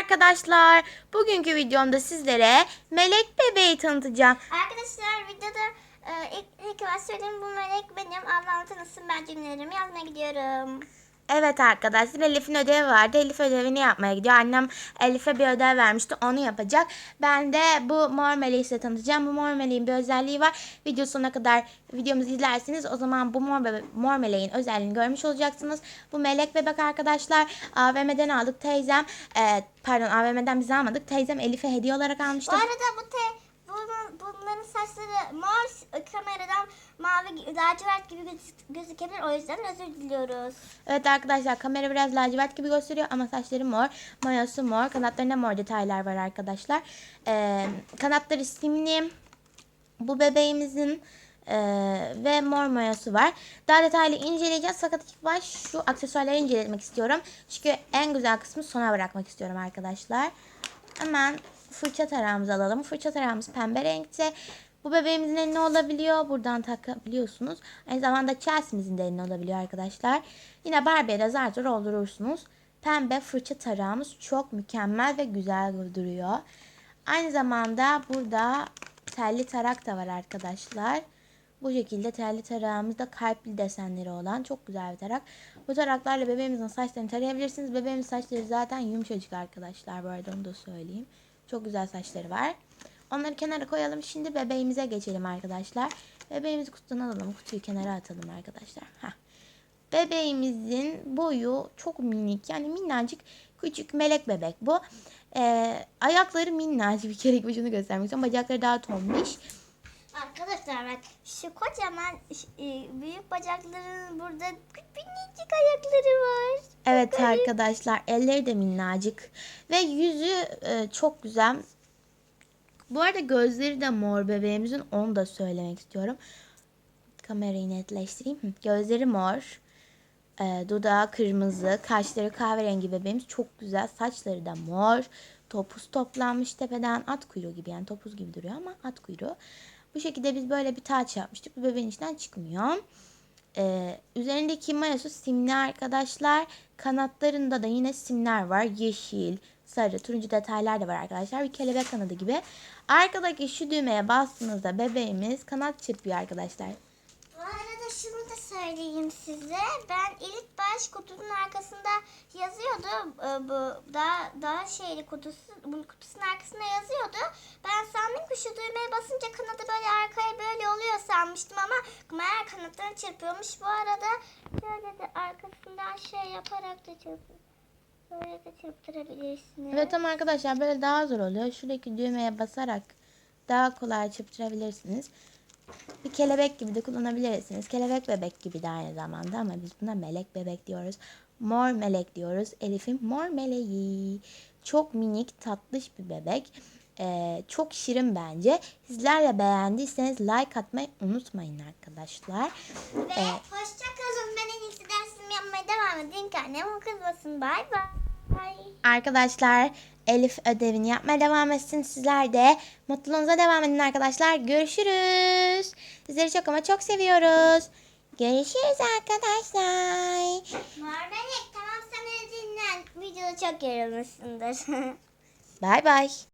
arkadaşlar. Bugünkü videomda sizlere melek bebeği tanıtacağım. Arkadaşlar videoda e, ilk, ilk başta söyleyeyim bu melek benim. Ablam tanısın ben cümlelerimi yazmaya gidiyorum. Evet arkadaşlar Elif'in ödevi vardı. Elif ödevini yapmaya gidiyor. Annem Elif'e bir ödev vermişti. Onu yapacak. Ben de bu mor meleği size tanıtacağım. Bu mor meleğin bir özelliği var. Video sonuna kadar videomuzu izlersiniz. O zaman bu mor, mor meleğin özelliğini görmüş olacaksınız. Bu melek bebek arkadaşlar AVM'den aldık. Teyzem e, pardon AVM'den biz almadık. Teyzem Elif'e hediye olarak almıştı. Bu arada bu te, bunun, bunların saçları mavi lacivert gibi göz- gözükebilir. O yüzden özür diliyoruz. Evet arkadaşlar kamera biraz lacivert gibi gösteriyor ama saçları mor, mayası mor, kanatlarında mor detaylar var arkadaşlar. Ee, kanatları simli. Bu bebeğimizin e, ve mor mayası var. Daha detaylı inceleyeceğiz fakat ilk baş şu aksesuarları incelemek istiyorum. Çünkü en güzel kısmı sona bırakmak istiyorum arkadaşlar. Hemen fırça tarağımızı alalım. Fırça tarağımız pembe renkte. Bu bebeğimizin eline olabiliyor. Buradan takabiliyorsunuz. Aynı zamanda Chelsea'mizin de eline olabiliyor arkadaşlar. Yine Barbie'ye de zar zor oldurursunuz. Pembe fırça tarağımız çok mükemmel ve güzel duruyor. Aynı zamanda burada telli tarak da var arkadaşlar. Bu şekilde telli tarağımızda kalpli desenleri olan çok güzel bir tarak. Bu taraklarla bebeğimizin saçlarını tarayabilirsiniz. Bebeğimizin saçları zaten yumuşacık arkadaşlar bu arada onu da söyleyeyim. Çok güzel saçları var. Onları kenara koyalım. Şimdi bebeğimize geçelim arkadaşlar. Bebeğimizi kutudan alalım. Kutuyu kenara atalım arkadaşlar. Heh. Bebeğimizin boyu çok minik. Yani minnacık küçük melek bebek bu. Ee, ayakları minnacık. Bir kere başını göstermek istiyorum. Bacakları daha tombiş. Arkadaşlar bak şu kocaman e, büyük bacakların burada minicik ayakları var. Evet arkadaşlar elleri de minnacık ve yüzü e, çok güzel. Bu arada gözleri de mor bebeğimizin onu da söylemek istiyorum. Kamerayı netleştireyim. Gözleri mor. E, dudağı kırmızı. Kaşları kahverengi bebeğimiz çok güzel. Saçları da mor. Topuz toplanmış tepeden at kuyruğu gibi yani topuz gibi duruyor ama at kuyruğu. Bu şekilde biz böyle bir taç yapmıştık. Bu bebeğin içinden çıkmıyor. Ee, üzerindeki mayosu simli arkadaşlar. Kanatlarında da yine simler var. Yeşil, sarı, turuncu detaylar da var arkadaşlar. Bir kelebek kanadı gibi. Arkadaki şu düğmeye bastığınızda bebeğimiz kanat çırpıyor arkadaşlar. Bu arada şunu da söyleyeyim size. Ben ilk baş kutunun arkasında yazıyordu. e, Bu daha daha şeyli kutusu, bu kutusunun arkasında yazıyordu. Ben sandım ki şu düğmeye basınca kanadı böyle arkaya böyle oluyor sanmıştım ama meğer kanatlarını çırpıyormuş. Bu arada şöyle de arkasından şey yaparak da çırpıyor. Böyle de çırptırabilirsiniz. Evet ama arkadaşlar böyle daha zor oluyor. Şuradaki düğmeye basarak daha kolay çırptırabilirsiniz. Bir kelebek gibi de kullanabilirsiniz. Kelebek bebek gibi de aynı zamanda ama biz buna melek bebek diyoruz. Mor melek diyoruz. Elif'in mor meleği. Çok minik tatlış bir bebek. Ee, çok şirin bence. Sizler de beğendiyseniz like atmayı unutmayın arkadaşlar. Ve Ee, hoşça kalın. Ben en iyisi dersimi yapmaya devam edeyim annem o kızmasın. Bay bay. Arkadaşlar Elif ödevini yapmaya devam etsin. Sizler de mutluluğunuza devam edin arkadaşlar. Görüşürüz. Sizleri çok ama çok seviyoruz. Görüşürüz arkadaşlar. Marmelik tamam sen öyle dinlen. Videoda çok yorulmuşsundur. Bay bay.